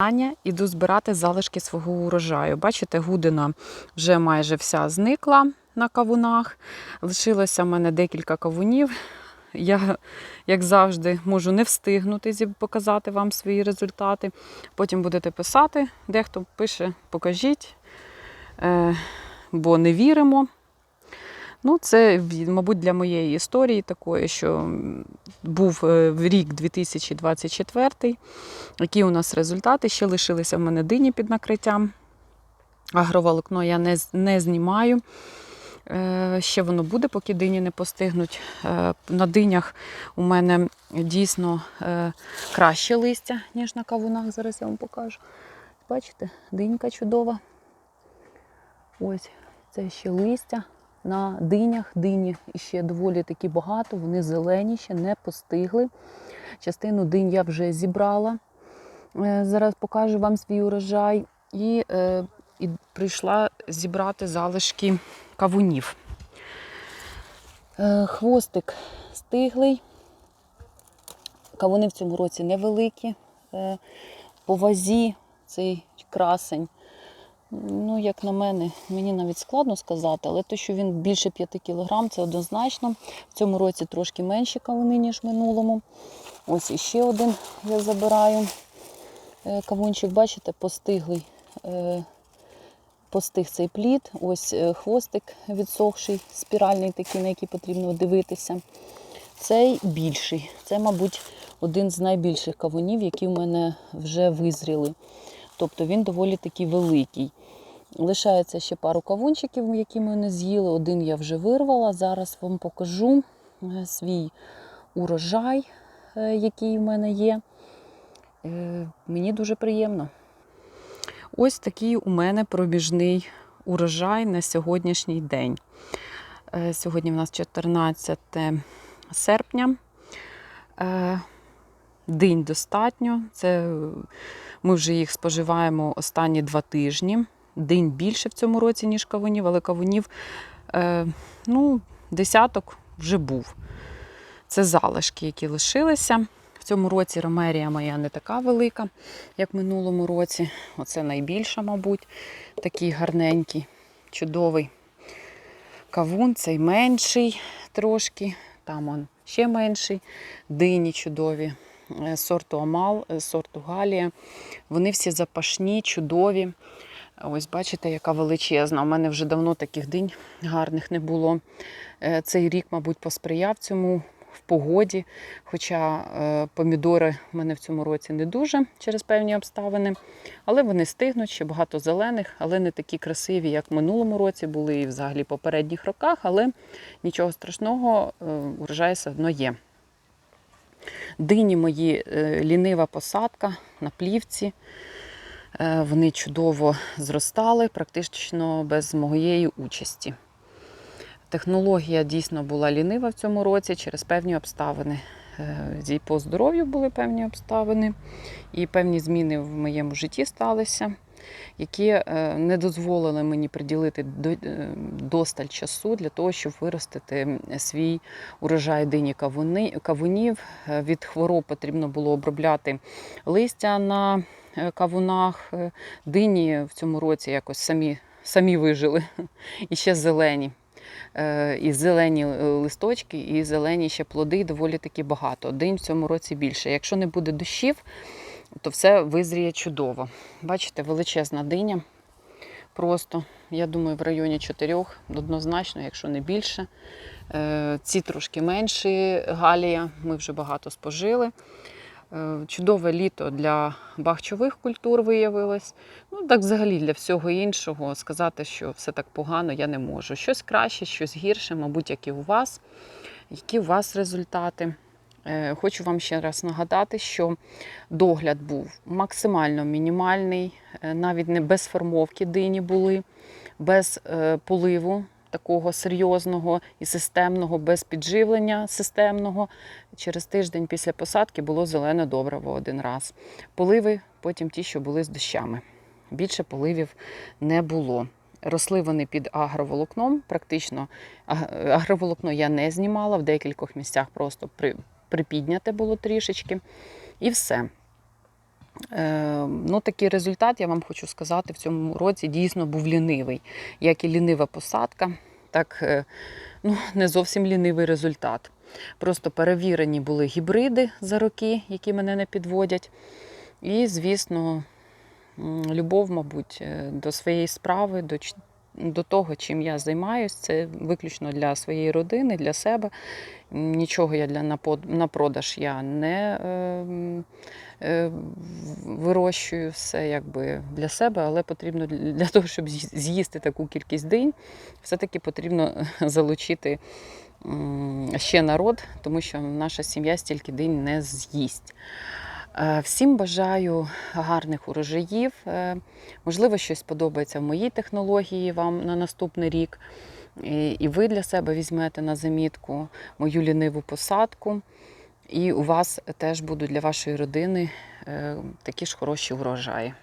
Аня, іду збирати залишки свого урожаю. Бачите, гудина вже майже вся зникла на кавунах. Лишилося в мене декілька кавунів. Я, як завжди, можу не встигнути показати вам свої результати. Потім будете писати. Дехто пише, покажіть, е, бо не віримо. Ну, це, мабуть, для моєї історії такої, що був е, рік 2024 які у нас результати? Ще лишилися в мене дині під накриттям. Агроволокно я не, не знімаю. Е, Ще воно буде, поки дині не постигнуть. Е, На динях у мене дійсно краще листя, ніж на кавунах. Зараз я вам покажу. Бачите, динька чудова. Ось це ще листя на динях. Дині ще доволі таки багато, вони зелені, ще не постигли. Частину динь я вже зібрала. Е, Зараз покажу вам свій урожай. І, е, і прийшла зібрати залишки кавунів. Е, хвостик стиглий. Кавуни в цьому році невеликі. По вазі цей красень. Ну, як на мене, мені навіть складно сказати, але те, що він більше 5 кг, це однозначно. В цьому році трошки менші кавуни, ніж в минулому. Ось іще один я забираю. Е, Кавунчик, бачите, постиглий, е, постиг цей плід. Ось е, хвостик відсохший, спіральний такий, на який потрібно дивитися. Цей більший. Це, мабуть, один з найбільших кавунів, які в мене вже визріли. Тобто він доволі такий великий. Лишається ще пару кавунчиків, які ми не з'їли. Один я вже вирвала. Зараз вам покажу е, свій урожай, е, який в мене є. Е, Мені дуже приємно. Ось такий у мене пробіжний урожай на сьогоднішній день. Сьогодні в нас 14 серпня. День достатньо. Це ми вже їх споживаємо останні два тижні. День більше в цьому році, ніж кавунів, але кавунів е, ну, десяток вже був. Це залишки, які лишилися. В цьому році ромерія моя не така велика, як в минулому році. Оце найбільша, мабуть, такий гарненький, чудовий кавун, цей менший трошки, там он ще менший, дині чудові, сорту Амал, е, сорту Галія. Вони всі запашні, чудові. Ось бачите, яка величезна. У мене вже давно таких динь гарних не було. Е, Цей рік, мабуть, посприяв цьому в погоді. Хоча е, помідори в мене в цьому році не дуже через певні обставини. Але вони стигнуть, ще багато зелених, але не такі красиві, як в минулому році були і взагалі в попередніх роках. Але нічого страшного, е, урожай все одно є. Дині мої е, лінива посадка на плівці. Е, Вони чудово зростали, практично без моєї участі. Технологія дійсно була лінива в цьому році через певні обставини. Е, І по здоров'ю були певні обставини, і певні зміни в моєму житті сталися, які е, не дозволили мені приділити е, досталь часу для того, щоб виростити свій урожай дині кавунів. Е, Від хвороб потрібно було обробляти листя на кавунах. Дині в цьому році якось самі, самі вижили і ще зелені. І зелені листочки, і зелені ще плоди доволі таки багато. День в цьому році більше. Якщо не буде дощів, то все визріє чудово. Бачите, величезна диня. Просто, я думаю, в районі 4, однозначно, якщо не більше. Е, Ці трошки менші галія, ми вже багато спожили. Е, Чудове літо для бахчових культур виявилось. Ну, так взагалі для всього іншого сказати, що все так погано, я не можу. Щось краще, щось гірше, мабуть, як і у вас. Які у вас результати? Е, Хочу вам ще раз нагадати, що догляд був максимально мінімальний, е, навіть не без формовки дині були, без е, поливу такого серйозного і системного, без підживлення системного. Через тиждень після посадки було зелене добриво один раз. Поливи потім ті, що були з дощами. Більше поливів не було. Росли вони під агроволокном. Практично агроволокно я не знімала, в декількох місцях просто при, припідняте було трішечки. І все. Е, Ну, такий результат, я вам хочу сказати, в цьому році дійсно був лінивий. Як і лінива посадка, так е, ну, не зовсім лінивий результат. Просто перевірені були гібриди за роки, які мене не підводять. І, звісно, любов, мабуть, е, до своєї справи, до, до того, чим я займаюся, це виключно для своєї родини, для себе. Нічого я для на, продаж я не е, е, вирощую все якби для себе, але потрібно для того, щоб з'їсти таку кількість динь, все-таки потрібно залучити ще народ, тому що наша сім'я стільки динь не з'їсть. Е, Всім бажаю гарних урожаїв. Е, Можливо, щось подобається в моїй технології вам на наступний рік. І ви для себе візьмете на замітку мою ліниву посадку. І у вас теж будуть для вашої родини е, такі ж хороші урожаї.